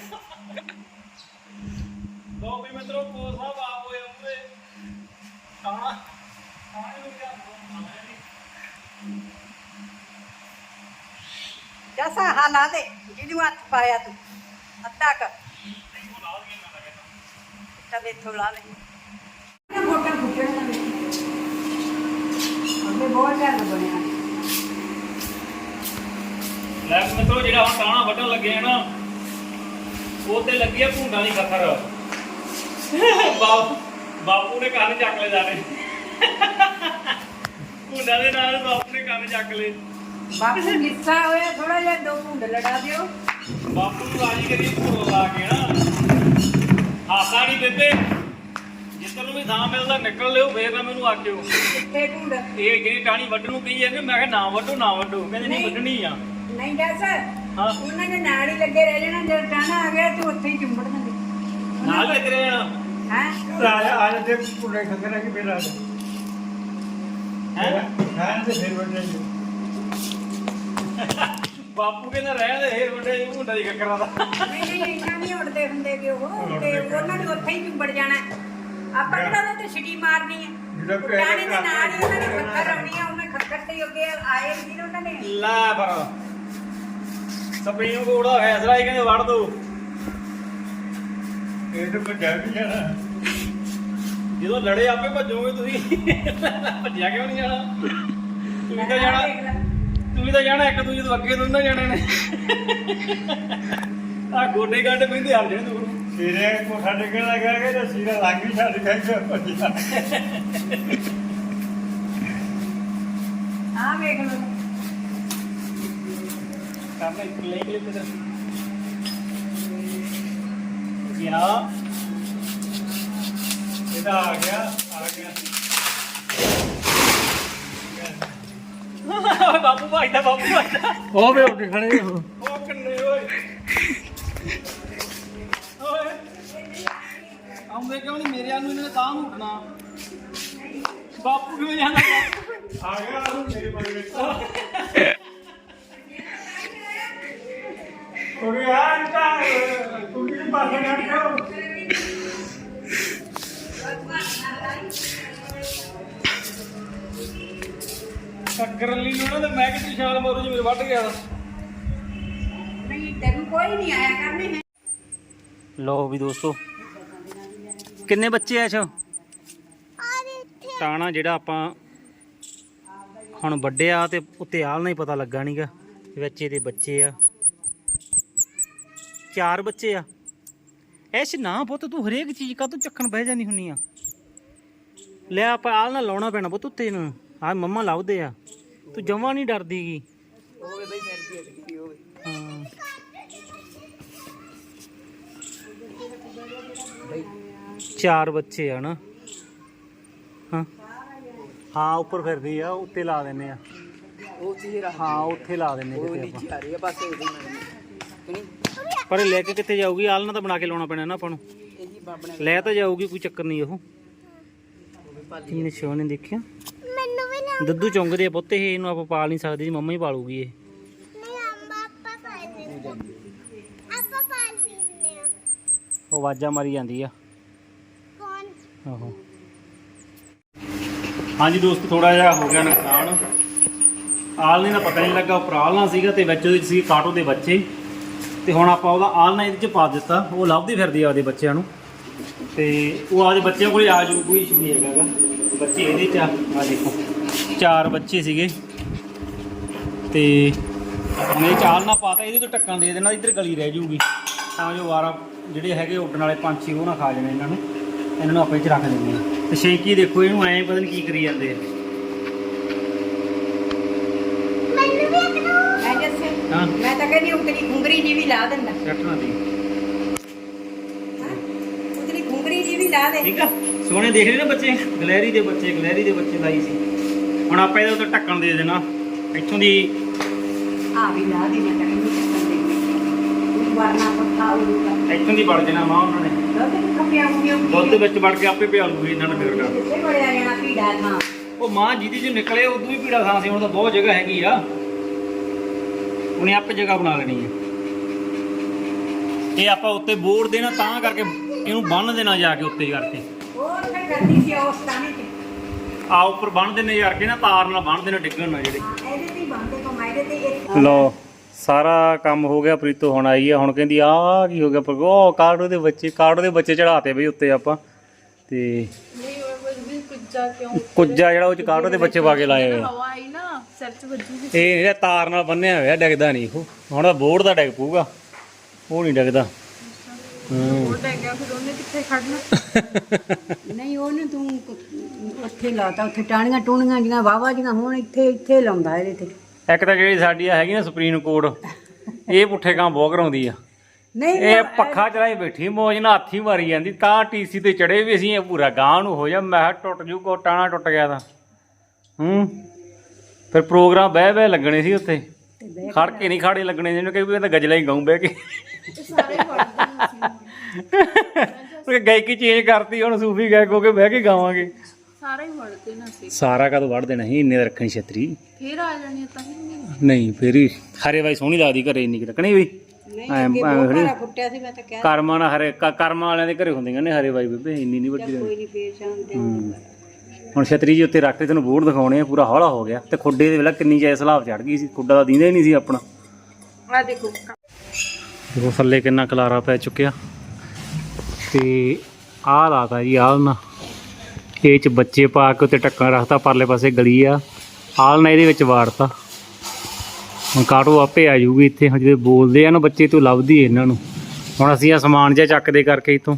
ਲੋ ਵੀ ਮਿੱਤਰੋ ਕੋਚ ਸਾਹਿਬ ਆਪ ਹੋਏ ਉਹਦੇ ਟਾਣਾ ਟਾਣੇ ਨੂੰ ਕਿਹਾ ਜਸਾ ਹਾਲਾ ਦੇ। ਜਿਹਨੂੰ ਹੱਥ ਪਾਇਆ ਤੂੰ। ਅੱਧਾ ਕ ਤਾਂ ਇੱਥੋਂ ਲਾ ਲੈ। ਮੋਟਰ ਫੁੱਟਣ ਦਾ ਉਹਦੇ ਬਹੁਤ ਘਰ ਬਣਿਆ। ਲੈ ਮਿੱਤਰੋ ਜਿਹੜਾ ਹੁਣ ਟਾਣਾ ਵੱਢਣ ਲੱਗੇ ਆ ਨਾ ਉਹ ਤੇ ਲੱਗੀ ਆ ਭੁੰਡਾਂ ਦੀ ਖੱਖਰ। ਬਾਪ ਬਾਪੂ ਨੇ ਕੰਨ ਚੱਕ ਲੈ ਜਾਣੇ ਭੁੰਡਾਂ ਦੇ ਨਾਲ ਬਾਪੂ ਨੇ ਕੰਨ ਚੱਕ ਲਏ। ਬਾਪੂ ਲਿੱਸਾ ਹੋਇਆ ਥੋੜਾ ਜਿਹਾ ਦੋ ਭੁੰਡ ਲੜਾ ਦਿਓ। ਬਾਪੂ ਨੂੰ ਰਾਜੀ ਕਰੀ ਭੁੰਡ ਲਾ ਕੇ ਨਾ ਹਾਸਾ ਨਹੀਂ ਬੇਬੇ। ਜਿੱਧਰ ਨੂੰ ਵੀ ਥਾਂ ਮਿਲਦਾ ਨਿਕਲ ਲਿਓ ਫੇਰ ਨਾ ਮੈਨੂੰ ਆਖਿਓ। ਕਿੱਥੇ ਭੁੰਡ ਇਹ ਜਿਹੜੀ ਟਾਣੀ ਵੱਢਣ ਨੂੰ ਕਹੀ ਜਾਂਦੇ ਮੈਂ ਕਿਹਾ ਨਾ ਵੱਢੋ ਨਾ ਵੱਢੋ। ਕਹਿੰਦੇ ਨਹੀਂ। ਨਹੀਂ। ਵੱਢਣੀ ਆ। ਨਹੀਂ ਦੱਸ। ਹਾਂ। ਉਹਨਾਂ ਦੇ ਨਾਲ ਹੀ ਲੱਗੇ ਰਹਿ ਜਾਣਾ ਜਦ ਟਾਣਾ ਆ ਗਿਆ ਤੂੰ ਉੱਥੇ ਹੀ ਚੁੰਬੜ ਦਿੰਦੇ। ਨਾਲ ਲੱਗ ਰਹੇ ਆ। ਹੈ? ਆਇਆ ਆਇਆ ਦੇ ਪੁਰੇ ਖੰਗਰਾ ਕੀ ਮੇਰਾ ਹੈ? ਹਾਂ ਤੇ ਫਿਰ ਵੱਡੇ ਜੀ ਬਾਪੂ ਕਹਿੰਦਾ ਰਹਿ ਦੇ ਫੇਰ ਵੱਡੇ ਭੁੰਡਾ ਦੀ ਕੱਕਰਾਂ ਦਾ। ਨਹੀਂ ਨਹੀਂ ਇੰਨਾ ਨਹੀਂ ਉੱਡਦੇ ਹੁੰਦੇ ਕਿ ਉਹ। ਤੇ ਉਹਨਾਂ ਨੇ ਉੱਥੇ ਹੀ ਚੁੰਬੜ ਜਾਣਾ। ਆਪਾਂ ਕਿਹੜਾ ਉਹਦੇ ਤੇ ਛਿੜੀ ਮਾਰਨੀ ਹੈ? ਜਿਹੜਾ ਪੈਰ ਟਾਣੇ ਦੇ ਨਾਲ ਹੀ ਉਹਨਾਂ ਨੇ ਖੱਖਰ ਆਉਣੀ ਆ ਉਹਨੇ ਖੱਖਰ ਤੇ ਹੀ ਅੱਗੇ ਆਏ ਸੀ ਨਾ ਉਹਨਾਂ ਨੇ। ਲੈ ਪਰ ਸੁਪਰੀਮ ਕੋਰਟ ਦਾ ਫੈਸਲਾ ਹੀ ਕਹਿੰਦੇ ਵੜ ਦੋ। ਇਹ ਤਾਂ ਵੱਡਾ ਵੀ ਜਾਣਾ ਜਦੋਂ ਲੜੇ ਆਪੇ ਭੱਜੋਗੇ ਤੁਸੀਂ। ਭੱਜਿਆ ਕਿਉਂ ਨਹੀਂ ਜਾਣਾ? ਤੁਸੀਂ ਤਾਂ ਜਾਣਾ ਤੁਸੀਂ ਤਾਂ ਜਾਣਾ ਇੱਕ ਦੂਜੇ ਤੋਂ ਅੱਗੇ ਦੋਨਾਂ ਜਾਣੇ ਨੇ ਆ ਗੋਡੇ ਗਾਡੇ ਪੈਂਦੇ ਹਰ ਜਿਹੜੇ ਦੂਰ ਤੇਰੇ ਕੋ ਸਾਡੇ ਕੋਲ ਲੱਗਾ ਕਿ ਤਾਂ ਸੀਰਾ ਲੱਗ ਵੀ ਛੱਡ ਕੇ ਗਿਆ ਭੱਜਿਆ ਆ। ਵੇਖ ਲਓ। ਕਰਨਾ ਇੱਕ ਲੈ ਕੇ ਤੇ। ਯਾ ਇਹਦਾ ਆ ਗਿਆ ਆ ਗਿਆ। ਬਾਪੂ ਭਾਈ ਦਾ ਬਾਪੂ ਭਾਈ ਦਾ। ਉਹ ਵੇ ਉੱਠ ਖੜੇ ਹੋ ਉਹ ਕੰਨੇ ਓਏ। ਓਏ। ਆਉਂਦੇ ਕਿਉਂ ਨਹੀਂ? ਮੇਰੇ ਨੂੰ ਇਹਨਾਂ ਨੇ ਤਾਂ ਉੱਠਣਾ ਬਾਪੂ ਕਿਵੇਂ ਜਾਂਦਾ ਆ ਗਿਆ ਉਹ ਮੇਰੇ ਕੋਲ ਵਿੱਚ। ਉਹ ਯਾਰ ਤਾਂ। ਤੂੰ ਵੀ ਪਾਸੇ ਨਾ ਕਰੋ ਲਈ ਨੂੰ ਨਾ ਤੇ ਮੈਂ ਕਿਤੇ ਛਾਲ ਮਾਰੂ ਜਿਵੇਂ ਵੱਢ ਗਿਆ ਨਹੀਂ ਤੈਨੂੰ ਕੋਈ ਨਹੀਂ ਆਇਆ ਕਰਨੇ ਹੈ? ਲੋ ਵੀ ਦੋਸਤੋ ਕਿੰਨੇ ਬੱਚੇ ਐ ਛੋ ਟਾਣਾ ਜਿਹੜਾ ਆਪਾਂ ਹੁਣ ਵੱਡਿਆ ਤੇ ਉੱਤੇ ਆਲ ਨਹੀਂ ਪਤਾ ਲੱਗਾ ਨਹੀਂਗਾ ਵਿੱਚ ਇਹਦੇ ਬੱਚੇ ਆ। ਚਾਰ ਬੱਚੇ ਆ। ਐਸ ਨਾ ਪੁੱਤ ਤੂੰ ਹਰੇਕ ਚੀਜ਼ ਕਾ ਤੂੰ ਚੱਕਣ ਬਹਿ ਜਾਂਦੀ ਹੁੰਨੀ ਆ? ਲੈ ਆਪਾਂ ਆਲ ਨਾਲ ਲਾਉਣਾ ਪੈਣਾ ਪੁੱਤ ਉੱਤੇ ਨੂੰ ਆ ਮੰਮਾ ਲਾਉਦੇ ਆ। ਤੂੰ ਜਮਾਂ ਨਹੀਂ ਡਰਦੀਗੀ ਹੋਵੇ ਬਈ ਫਿਰ ਕੀ ਹੋਵੇ। ਹਾਂ ਚਾਰ ਬੱਚੇ ਆ ਨਾ। ਹਾਂ। ਹਾਂ ਉੱਪਰ ਫਿਰਦੀ ਆ ਉੱਤੇ ਲਾ ਦਿੰਨੇ ਆ। ਉਹ ਚੀਜ਼ ਹਾਂ ਉੱਥੇ ਲਾ ਦਿੰਨੇ ਕਿਤੇ ਆਪਾਂ। ਆ ਰਹੀ ਹੈ ਬਸ ਉਹਦੀ ਮੈਂ ਪਰ ਇਹ ਲੈ ਕੇ ਕਿੱਥੇ ਜਾਊਗੀ? ਆਲਣਾ ਤਾਂ ਬਣਾ ਕੇ ਲਾਉਣਾ ਪੈਣਾ ਨਾ ਆਪਾਂ ਨੂੰ। ਬਾਬਣੇ ਲੈ ਤਾਂ ਜਾਊਗੀ ਕੋਈ ਚੱਕਰ ਨਹੀਂ ਉਹ। ਕਿੰਨੇ ਸੋਹਣੇ ਦੇਖਿਆ? ਦੁੱਧੂ ਚੁੰਗਦੇ ਆ ਪੁੱਤ ਇਹ ਇਹਨੂੰ ਆਪਾਂ ਪਾਲ ਨਹੀਂ ਸਕਦੇ ਜੀ ਮੰਮਾ ਹੀ ਪਾਲੂਗੀ ਇਹ। ਉਹ ਆਵਾਜ਼ਾਂ ਮਾਰੀ ਜਾਂਦੀ ਆ। ਕੌਣ? ਆਹੋ। ਹਾਂਜੀ ਦੋਸਤ ਥੋੜਾ ਜਿਹਾ ਹੋ ਗਿਆ ਨੁਕਸਾਨ। ਆਲਣੇ ਦਾ ਪਤਾ ਨਹੀਂ ਲੱਗਾ ਉੱਪਰ ਆਲਣਾ ਸੀਗਾ ਤੇ ਵਿੱਚ ਉਹਦੇ ਸੀ ਕਾਟੋ ਦੇ ਬੱਚੇ। ਤੇ ਹੁਣ ਆਪਾਂ ਉਹਦਾ ਆਲਣਾ ਇਹਦੇ ਚ ਪਾ ਦਿੱਤਾ। ਉਹ ਲੱਭਦੀ ਫਿਰਦੀ ਆ ਉਹਦੇ ਬੱਚਿਆਂ ਨੂੰ। ਤੇ ਉਹ ਆਪਦੇ ਬੱਚਿਆਂ ਕੋਲੇ ਆ ਜੂ ਕੋਈ ਇਸ਼ੂ ਨਹੀਂ ਹੈਗਾ ਗਾ। ਬੱਚੇ ਇਹਦੇ ਚ ਆ। ਦੇਖੋ। ਚਾਰ ਬੱਚੇ ਸੀਗੇ। ਤੇ ਹੁਣ ਇਹ ਚਾਲ ਨਾ ਪਾਤਾ ਇਹਦੇ ਤੋਂ ਢੱਕਣ ਦੇ ਦੇਣਾ ਇੱਧਰ ਗਲੀ ਰਹਿ ਜੂਗੀ। ਤਾਂ ਜੋ ਵਾਰਾ ਜਿਹੜੇ ਹੈਗੇ ਉੱਡਣ ਵਾਲੇ ਪੰਛੀ ਉਹ ਨਾ ਖਾ ਜਾਣ ਇਹਨਾਂ ਨੂੰ। ਇਹਨਾਂ ਨੂੰ ਆਪਾਂ ਚ ਰੱਖ ਦਿੰਦੇ ਆ। ਤੇ ਸ਼ੇਂਕੀ ਦੇਖੋ ਇਹਨੂੰ ਐਂ ਪਤਾ ਨਹੀਂ ਕੀ ਕਰੀ ਜਾਂਦੇ ਆ। ਮੈਂ ਜੱਸੇ ਹਾਂ। ਮੈਂ ਤਾਂ ਕਹਿੰਦੀ ਉਤਰੀ ਖੁੰਗਰੀ ਜੀ ਵੀ ਲਾ ਦਿੰਦਾ। ਸੱਟਣਾ ਦੀ। ਹਾਂ? ਉਤਰੀ ਖੁੰਗਰੀ ਜੀ ਵੀ ਲਾ ਦੇ। ਠੀਕ ਆ। ਸੋਹਣੇ ਦੇਖ ਰਹੇ ਨਾ ਬੱਚੇ? ਗਲੈਰੀ ਦੇ ਬੱਚੇ ਗਲੈਰੀ ਦੇ ਬੱਚੇ ਲਾਈ ਸੀ। ਹੁਣ ਆਪਾਂ ਇਹਦੇ ਉੱਤੇ ਢੱਕਣ ਦੇ ਦੇਣਾ। ਇੱਥੋਂ ਦੀ ਆ ਵੀ ਲਾ ਦੇ ਮੈਂ ਤਾਂ ਕਹਿੰਦੀ ਚੱਕਣ ਦੇ ਉਹ ਵਰਨਾ ਪੱਖਾ ਉਹ ਇੱਥੋਂ ਦੀ ਵੜ ਜਾਣਾ ਮਾਂ ਉਹਨਾਂ ਨੇ। ਦੁੱਧ ਵਿੱਚ ਵੜ ਕੇ ਆਪੇ ਪਿਆ ਲੂਗੀ ਇਹਨਾਂ ਨੂੰ ਫਿਰ ਕਰ ਉਹ ਮਾਂ ਜਿਹਦੀ ਚ ਨਿਕਲੇ ਉਦੋਂ ਹੀ ਪੀੜਾ ਸੀ ਹੁਣ ਤਾਂ ਬਹੁਤ ਜਗ੍ਹਾ ਹੈਗੀ ਆ। ਉਹਨੇ ਆਪੇ ਜਗ੍ਹਾ ਬਣਾ ਲੈਣੀ ਹੈ ਇਹ ਆਪਾਂ ਉੱਤੇ ਬੋਰਡ ਦੇਣਾ ਤਾਂ ਕਰਕੇ ਇਹਨੂੰ ਬੰਨ ਦੇਣਾ ਜਾ ਕੇ ਉੱਤੇ ਕਰਕੇ। ਉਹ ਫਿਰ ਕਰਦੀ ਸੀ ਉਸ ਤੇ ਆ ਉੱਪਰ ਬੰਨ ਦੇਣੇ ਯਾਰ ਕੇ ਨਾ ਤਾਰ ਨਾਲ ਬੰਨ ਦੇਣਾ ਡਿੱਗਣ ਨਾ ਜਿਹੜੇ। ਇਹਦੇ ਤੇ ਬੰਦੇ ਕਮਾਈਦੇ ਤੇ ਇਹ ਲੋ ਸਾਰਾ ਕੰਮ ਹੋ ਗਿਆ ਪ੍ਰੀਤੋ ਹੁਣ ਆਈ ਆ ਹੁਣ ਕਹਿੰਦੀ ਆ ਕੀ ਹੋ ਗਿਆ ਪਰ ਉਹ ਕਾਰਡੋ ਦੇ ਬੱਚੇ ਕਾਰਡੋ ਦੇ ਬੱਚੇ ਚੜਾਤੇ ਬਈ ਉੱਤੇ ਆਪਾਂ ਤੇ ਕੁੱਜਾ ਜਿਹੜਾ ਉਹ ਚ ਕਾਰਡੋ ਦੇ ਬੱਚੇ ਪਾ ਕੇ ਲਾਏ ਹੋਏ। ਹਵਾ ਆਈ ਨਾ ਸਿਰ 'ਚ ਵੱਜੂਗੀ ਇਹ ਜਿਹੜਾ ਤਾਰ ਨਾਲ ਬੰਨਿਆ ਹੋਇਆ ਡਿੱਗਦਾ ਨਹੀਂ ਉਹ। ਹੁਣ ਬੋਰਡ ਦਾ ਡਿੱਗ ਪੂਗਾ ਉਹ ਨਹੀਂ ਡਿੱਗਦਾ। ਉਹ ਡੈ ਗਿਆ ਫਿਰ ਉਹਨੇ ਕਿੱਥੇ ਖੜਨਾ? ਨਹੀਂ ਉਹਨੂੰ ਤੂੰ ਕ- ਉੱਥੇ ਲਾਤਾ ਉੱਥੇ ਟਾਣੀਆਂ ਟੂਣੀਆਂ ਜੀਆਂ ਵਾਵਾ ਜੀਆਂ ਹੁਣ ਇੱਥੇ ਇੱਥੇ ਲਾਉਂਦਾ ਇਹਦੇ ਤੇ। ਇੱਕ ਤਾਂ ਜਿਹੜੀ ਸਾਡੀ ਆ ਹੈਗੀ ਨਾ ਸੁਪਰੀਮ ਕੋਰਟ ਇਹ ਪੁੱਠੇ ਕੰਮ ਬਹੁਤ ਕਰਾਉਂਦੀ ਆ। ਨਹੀਂ ਇਹ ਪੱਖਾ ਚਲਾਈ ਬੈਠੀ ਮੌਜ ਨਾਲ ਹੱਥੀ ਮਾਰੀ ਜਾਂਦੀ ਤਾਂ ਟੀਸੀ ਤੇ ਚੜੇ ਵੀ ਅਸੀਂ ਇਹ ਪੂਰਾ ਗਾਂ ਨੂੰ ਹੋ ਜਾ ਮੈਂ ਕਿਹਾ ਟੁੱਟ ਜੂ ਕੋ ਟਾਣਾ ਟੁੱਟ ਗਿਆ ਤਾਂ। ਹੂੰ। ਫਿਰ ਪ੍ਰੋਗਰਾਮ ਬਹਿ ਬਹਿ ਲੱਗਣੇ ਸੀ ਉੱਥੇ। ਖੜ ਕੇ ਨਹੀਂ ਖਾੜੇ ਲੱਗਣੇ ਜਿਹਨੂੰ ਕਹੀ ਵੀ ਇਹ ਤਾਂ ਗਜਲਾ ਹੀ ਗਾਉਂ ਬਹਿ ਕੇ। ਉਹ ਗਾਇਕੀ ਚੇਂਜ ਕਰਤੀ ਹੁਣ ਸੂਫੀ ਗਾਇਕ ਹੋ ਕੇ ਬਹਿ ਕੇ ਗਾਵਾਂਗੇ। ਸਾਰਾ ਹੀ ਵੜਦੇ ਨਾ ਸੀ। ਸਾਰਾ ਕਦੋਂ ਵੜ ਦੇਣਾ ਸੀ ਇੰਨੇ ਰੱਖਣੀ ਛਤਰੀ? ਫੇਰ ਆ ਜਾਣੀ ਤਾਂ ਹੀ ਨਹੀਂ। ਨਹੀਂ ਫਿਰ ਹੀ। ਹਰੇ ਬਾਈ ਸੋਹਣੀ ਲੱਗਦੀ ਘਰੇ ਇੰਨੀ ਕੁ ਰੱਖਣੀ ਵੀ। ਨਹੀਂ ਐਂ- ਐਂ ਥੋੜ੍ਹੀ। ਸਾਰਾ ਫੁੱਟਿਆ ਸੀ ਮੈਂ ਤਾਂ ਕਿਹਾ ਕਰਮਾਂ ਨਾਲ ਹਰੇ ਕ- ਕਰਮਾਂ ਵਾਲਿਆਂ ਦੇ ਘਰੇ ਹੁੰਦੀਆਂ ਨੇ ਹਰੇ ਬਾਈ ਬੇਬੇ ਇੰਨੀ ਨਹੀਂ ਵੱਡੀ ਕੋਈ ਨਹੀਂ ਫੇਰ ਸ਼ਾਮ ਦੇ ਹੂੰ। ਹੁਣ ਛਤਰੀ ਜੀ ਉੱਤੇ ਰੱਖ ਕੇ ਤੈਨੂੰ ਬੋਰਡ ਦਿਖਾਉਣੇ ਆ ਪੂਰਾ ਹੌਲਾ ਹੋ ਗਿਆ। ਤੇ ਖੁੱਡੇ ਦੇ ਵੇਲਾ ਕਿੰਨੀ ਜਾਇ ਸਲਾਬ ਚੜ ਗਈ ਸੀ ਖੁੱਡਾ ਤਾਂ ਦੀਂਦਾ ਹੀ ਨਹੀਂ ਸੀ ਆਪਣਾ। ਆ ਦੇਖੋ ਦੇਖੋ ਥੱਲੇ ਕਿੰਨਾ ਕਲਾਰਾ ਪੈ ਚੁੱਕਿਆ। ਤੇ ਆਹ ਲਾਤਾ ਜੀ, ਆਹ ਨਾ ਇਹ ਚ ਬੱਚੇ ਪਾ ਕੇ ਉੱਤੇ ਢੱਕਣ ਰੱਖਤਾ, ਪਰਲੇ ਪਾਸੇ ਗਲੀ ਆ। ਆਲ ਨਾ ਇਹਦੇ ਵਿੱਚ ਵਾੜਤਾ। ਹੁਣ ਕਾਟੋ ਆਪੇ ਆ ਜੂਗੀ ਇੱਥੇ, ਹੁਣ ਜਦੋਂ ਬੋਲਦੇ ਆ ਨਾ ਬੱਚੇ ਤੋਂ ਲੱਭਦੀ ਇਹਨਾਂ ਨੂੰ। ਹੁਣ ਅਸੀਂ ਆ ਸਮਾਨ ਜਿਹਾ ਚੱਕਦੇ ਕਰਕੇ ਇਤੋਂ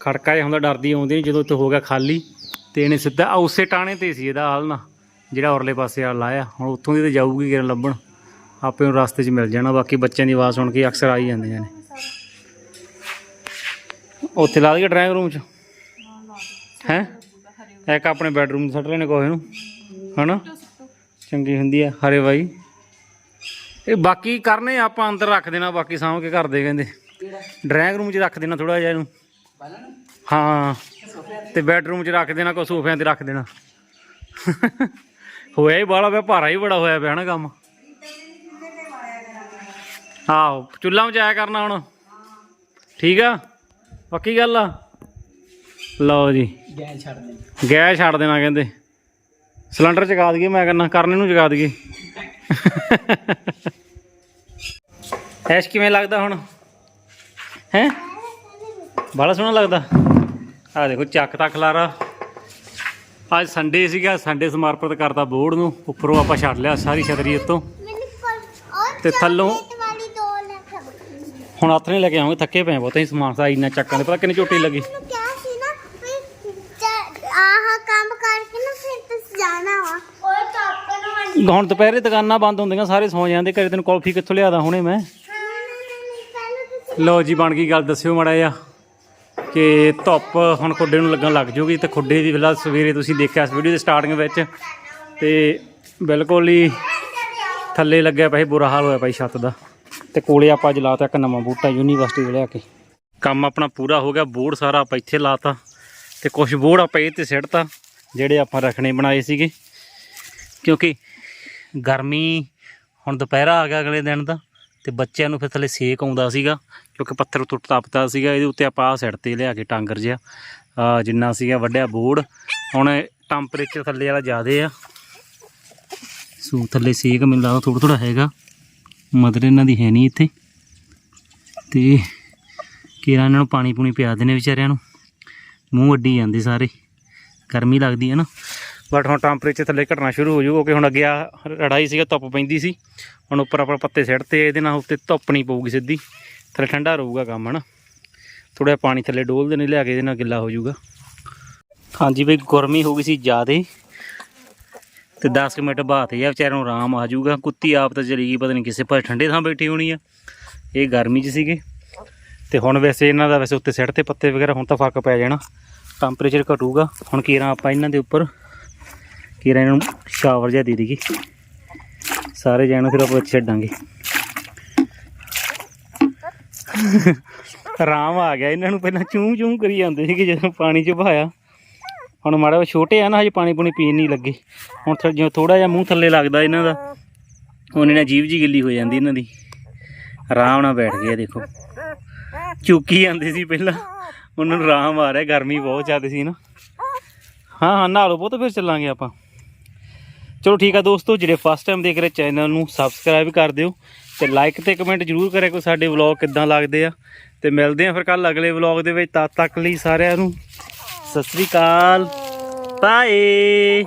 ਖੜਕਾ ਜਿਹਾ ਹੁੰਦਾ, ਡਰਦੀ ਆਉਂਦੀ ਨਹੀਂ ਜਦੋਂ ਇੱਥੇ ਹੋ ਗਿਆ ਖਾਲੀ। ਤੇ ਇਹਨੇ ਸਿੱਧਾ ਉਸੇ ਟਾਣੇ ਤੇ ਸੀ ਇਹਦਾ ਹਾਲ ਨਾ, ਜਿਹੜਾ ਉਰਲੇ ਪਾਸੇ ਆ ਲਾਇਆ। ਹੁਣ ਉੱਥੋਂ ਦੀ ਤੇ ਜਾਊਗੀ ਕਿਰਨ ਲੱਭਣ। ਆਪੇ ਨੂੰ ਰਸਤੇ 'ਚ ਮਿਲ ਜਾਣਾ, ਬਾਕੀ ਬੱਚਿਆਂ ਦੀ ਆਵਾਜ਼ ਸੁਣ ਕੇ ਅਕਸਰ ਆ ਹੀ ਜਾਂਦੀਆਂ ਨੇ। ਉੱਥੇ ਲਾ ਦਈਏ ਡਰਾਇੰਗ ਰੂਮ 'ਚ? ਹੈ? ਇੱਕ ਆਪਣੇ ਬੈਡਰੂਮ 'ਚ ਸੱਟ ਲੈਣੇ ਕੋਹੇ ਨੂੰ, ਹਨਾ? ਚੰਗੀ ਹੁੰਦੀ ਆ, ਹਰੇ ਬਾਈ। ਇਹ ਬਾਕੀ ਕਰਨੇ ਆਪਾਂ ਅੰਦਰ ਰੱਖ ਦੇਣਾ, ਬਾਕੀ ਸਾਂਭ ਕੇ ਕਰਦੇ ਕਹਿੰਦੇ। ਡਰਾਇੰਗ ਰੂਮ 'ਚ ਰੱਖ ਦੇਣਾ ਥੋੜਾ ਜਿਹਾ ਇਹਨੂੰ। ਹਾਂ, ਤੇ ਬੈਡਰੂਮ 'ਚ ਰੱਖ ਦੇਣਾ ਕੋ ਸੋਫਿਆਂ ਤੇ ਰੱਖ ਦੇਣਾ। ਹੋਇਆ ਹੀ ਬਾਲਾ ਪਿਆ ਭਾਰਾ ਹੀ ਬੜਾ ਹੋਇਆ ਪਿਆ ਨਾ ਕੰਮ। ਆਹੋ ਚੁੱਲ੍ਹਾ ਮਚਾਇਆ ਕਰਨਾ ਹੁਣ। ਠੀਕ ਆ? ਪੱਕੀ ਗੱਲ ਆ? ਲਓ ਜੀ। ਗੈਸ ਛੱਡ ਦੇਣਾ ਗੈਸ ਛੱਡ ਦੇਣਾ ਕਹਿੰਦੇ। ਸਿਲੰਡਰ ਚਗਾ ਦਈਏ ਮੈਂ ਕਹਿੰਦਾ ਕਰਨੇ ਨੂੰ ਜਗਾ ਦਈਏ। ਐਸ਼ ਕਿਵੇਂ ਲੱਗਦਾ ਹੁਣ? ਹੈ? ਬੜਾ ਸੋਹਣਾ ਲੱਗਦਾ। ਆ ਦੇਖੋ ਚੱਕ ਤਾਂ ਖਲਾਰਾ। ਅੱਜ ਸੰਡੇ ਸੀਗਾ ਸੰਡੇ ਸਮਰਪਿਤ ਕਰਤਾ ਬੋਰਡ ਨੂੰ। ਉੱਪਰੋਂ ਆਪਾਂ ਛੱਡ ਲਿਆ ਸਾਰੀ ਛਤਰੀ ਉੱਤੋਂ। ਤੇ ਥੱਲੋਂ ਚੋਕਲੇਟ ਵਾਲੀ ਦੋ ਲੈ ਕੇ ਹੁਣ ਹੱਥ ਨਹੀਂ ਲੈ ਕੇ ਆਵਾਂਗੇ ਥੱਕੇ ਪਏ ਬਹੁਤ ਅਸੀਂ ਸਮਾਨ ਸਾ ਇੰਨਾ ਚੱਕਾਂ ਦੇ ਪਤਾ ਕਿੰਨੀ ਝੋਟੀ ਲੱਗੀ? ਮੈਨੂੰ ਕਿਹਾ ਸੀ ਨਾ ਵੀ ਜਾ- ਆਹ ਕੰਮ ਕਰਕੇ ਨਾ ਫਿਰ ਤੁਸੀਂ ਜਾਣਾ ਵਾ। ਓਏ ਕਾਪਨ ਨੂੰ ਹੁਣ ਦੁਪਹਿਰੇ ਦੁਕਾਨਾਂ ਬੰਦ ਹੁੰਦੀਆਂ ਸਾਰੇ ਸੌ ਜਾਂਦੇ ਘਰੇ ਤੈਨੂੰ ਕੁਲਫੀ ਕਿੱਥੋਂ ਲਿਆਦਾ ਹੁਣੇ ਮੈਂ? ਪਹਿਲਾਂ ਤੁਸੀਂ ਲਓ ਜੀ ਬਣ ਗਈ ਗੱਲ ਦੱਸਿਓ ਮੜਾ ਜਿਹਾ ਕਿ ਧੁੱਪ ਹੁਣ ਖੁੱਡੇ ਨੂੰ ਲੱਗਣ ਲੱਗ ਜੂਗੀ ਤੇ ਖੁੱਡੇ ਦੀ ਫਿਲਹਾਲ ਸਵੇਰੇ ਤੁਸੀਂ ਦੇਖਿਆ ਇਸ ਵੀਡੀਓ ਦੇ ਸਟਾਰਟਿੰਗ ਵਿੱਚ। ਤੇ ਬਿਲਕੁਲ ਹੀ ਥੱਲੇ ਲੱਗਿਆ ਸੀ ਬੁਰਾ ਹਾਲ ਹੋਇਆ ਭਾਈ ਛੱਤ ਦਾ। ਤੇ ਕੋਲੇ ਆਪਾਂ ਅੱਜ ਲਾਤਾ ਇੱਕ ਨਵਾਂ ਬੂਟਾ ਯੂਨੀਵਰਸਿਟੀ ਦੇ ਲਿਆ ਕੇ। ਕੰਮ ਆਪਣਾ ਪੂਰਾ ਹੋ ਗਿਆ, ਬੋਰਡ ਸਾਰਾ ਆਪਾਂ ਇੱਥੇ ਲਾਤਾ ਤੇ ਕੁਝ ਬੋਰਡ ਆਪਾਂ ਇਹ ਤੇ ਸਿੱਟਤਾ, ਜਿਹੜੇ ਆਪਾਂ ਰੱਖਣੇ ਬਣਾਏ ਸੀਗੇ। ਕਿਉਂਕਿ ਗਰਮੀ ਹੁਣ ਦੁਪਹਿਰਾ ਆ ਗਿਆ ਅਗਲੇ ਦਿਨ ਦਾ ਤੇ ਬੱਚਿਆਂ ਨੂੰ ਫਿਰ ਥੱਲੇ ਸੇਕ ਆਉਂਦਾ ਸੀਗਾ, ਕਿਉਂਕਿ ਪੱਥਰ ਟੁੱਟ ਤਪਦਾ ਸੀਗਾ, ਇਹਦੇ ਉੱਤੇ ਆਪਾਂ ਆਹ ਸਾਈਡ ਤੇ ਲਿਆ ਕੇ ਟਾਂਗਰ ਜਿਹਾ ਜਿੰਨਾ ਸੀਗਾ ਵੱਡਿਆ ਬੋਰਡ। ਹੁਣ ਟੈਂਪਰੇਚਰ ਥੱਲੇ ਵਾਲਾ ਜ਼ਿਆਦੇ ਆ। ਸੋ ਥੱਲੇ ਸੇਕ ਮੈਨੂੰ ਲੱਗਦਾ ਥੋੜਾ ਥੋੜਾ ਹੈਗਾ। ਮਦਰ ਇਹਨਾਂ ਦੀ ਹੈ ਨਹੀਂ ਇੱਥੇ। ਤੇ ਕਿਰਾ ਇਹਨਾਂ ਨੂੰ ਪਾਣੀ ਪੂਣੀ ਪਿਆ ਦੇਣੇ ਵਿਚਾਰਿਆਂ ਨੂੰ। ਮੂੰਹ ਅੱਡੀ ਜਾਂਦੇ ਸਾਰੇ। ਗਰਮੀ ਲੱਗਦੀ ਹੈ ਨਾ। ਬਟ ਹੁਣ ਟੈਂਪਰੇਚਰ ਥੱਲੇ ਘਟਣਾ ਸ਼ੁਰੂ ਹੋ ਜਾਊਗਾ ਕਿਉਂਕਿ ਹੁਣ ਅੱਗੇ ਆ ਰੜਾਈ ਸੀਗਾ ਧੁੱਪ ਪੈਂਦੀ ਸੀ। ਹੁਣ ਉੱਪਰ ਆਪਾਂ ਪੱਤੇ ਸਿੱਟਤੇ ਇਹਦੇ ਨਾਲ ਉੱਤੇ ਧੁੱਪ ਨਹੀਂ ਪਊਗੀ ਸਿੱਧੀ। ਥੱਲੇ ਠੰਡਾ ਰਹੂਗਾ ਕੰਮ ਹਨਾ। ਥੋੜਾ ਪਾਣੀ ਥੱਲੇ ਡੋਲ ਦੇਣੇ ਲਿਆ ਕੇ ਇਹਦੇ ਨਾਲ ਗਿੱਲਾ ਹੋ ਜਾਊਗਾ। ਹਾਂਜੀ ਬਈ ਗਰਮੀ ਹੋ ਗਈ ਸੀ ਜ਼ਿਆਦੇ। ਤੇ 10 ਕੁ ਮਿੰਟ ਬਾਅਦ ਇਹ ਵਿਚਾਰੇ ਨੂੰ ਆਰਾਮ ਆ ਜਾਊਗਾ। ਕੁੱਤੀ ਆਪ ਤਾਂ ਚਲੀ ਗਈ, ਪਤਾ ਨਹੀਂ ਕਿਸੇ ਪਾਸੇ ਠੰਡੇ ਥਾਂ ਬੈਠੀ ਹੋਣੀ ਆ। ਇਹ ਗਰਮੀ 'ਚ ਸੀਗੇ। ਤੇ ਹੁਣ ਵੈਸੇ ਇਹਨਾਂ ਦਾ ਵੈਸੇ ਉੱਤੇ ਸਿੱਟ ਤੇ ਪੱਤੇ ਵਗੈਰਾ ਹੁਣ ਤਾਂ ਫ਼ਰਕ ਪੈ ਜਾਣਾ। ਟੈਂਪਰੇਚਰ ਘਟੂਗਾ। ਹੁਣ ਕੀਰਾਂ ਆਪਾਂ ਇਹਨਾਂ ਦੇ ਉੱਪਰ, ਕੀਰਾਂ ਇਹਨਾਂ ਨੂੰ ਸ਼ਾਵਰ ਜਿਹਾ ਦੇ ਦੇਈਏ। ਸਾਰੇ ਜਾਣੋ ਫਿਰ ਆਪਾਂ ਛੱਡਾਂਗੇ। ਆਰਾਮ ਆ ਗਿਆ। ਇਹਨਾਂ ਨੂੰ ਪਹਿਲਾਂ ਚੂੰ ਚੂੰ ਕਰੀ ਜਾਂਦੇ ਸੀਗੇ ਜਦੋਂ ਪਾਣੀ 'ਚ ਬਹਾਇਆ ਹੁਣ ਮਾੜਾ ਜਿਹਾ ਛੋਟੇ ਆ ਨਾ, ਹਜੇ ਪਾਣੀ ਪੂਣੀ ਪੀਣ ਨਹੀਂ ਲੱਗੇ। ਹੁਣ ਥੋੜਾ ਜਿਹਾ ਥੋੜਾ ਜਿਹਾ ਮੂੰਹ ਥੱਲੇ ਲੱਗਦਾ ਇਹਨਾਂ ਦਾ ਉਹਨੇ ਨਾਲ ਜੀਵ ਜੀ ਗਿੱਲੀ ਹੋ ਜਾਂਦੀ ਇਹਨਾਂ ਦੀ। ਆਰਾਮ ਨਾਲ ਬੈਠ ਗਏ ਆ, ਦੇਖੋ। ਚੁੱਕੀ ਜਾਂਦੇ ਸੀ ਪਹਿਲਾਂ। ਉਹਨਾਂ ਨੂੰ ਆਰਾਮ ਆ ਰਿਹਾ, ਗਰਮੀ ਬਹੁਤ ਜ਼ਿਆਦਾ ਸੀ ਨਾ। ਹਾਂ ਹਾਂ, ਨਹਾ ਬਹੁਤ ਫਿਰ ਚੱਲਾਂਗੇ ਆਪਾਂ। ਚਲੋ ਠੀਕ ਆ ਦੋਸਤੋ, ਜਿਹੜੇ ਫਸਟ ਟਾਈਮ ਦੇਖ ਰਹੇ ਚੈਨਲ ਨੂੰ ਸਬਸਕ੍ਰਾਈਬ ਕਰ ਦਿਓ ਤੇ ਲਾਈਕ ਤੇ ਕਮੈਂਟ ਜਰੂਰ ਕਰਿਆ ਕੋ ਸਾਡੇ ਵਲੌਗ ਕਿੱਦਾਂ ਲੱਗਦੇ ਆ। ਤੇ ਮਿਲਦੇ ਆ ਫਿਰ ਕੱਲ ਅਗਲੇ ਵਲੌਗ ਦੇ ਵਿੱਚ, ਤਦ ਤੱਕ ਲਈ ਸਾਰਿਆਂ ਨੂੰ ਸਤਿ ਸ੍ਰੀ ਅਕਾਲ। ਬਾਏ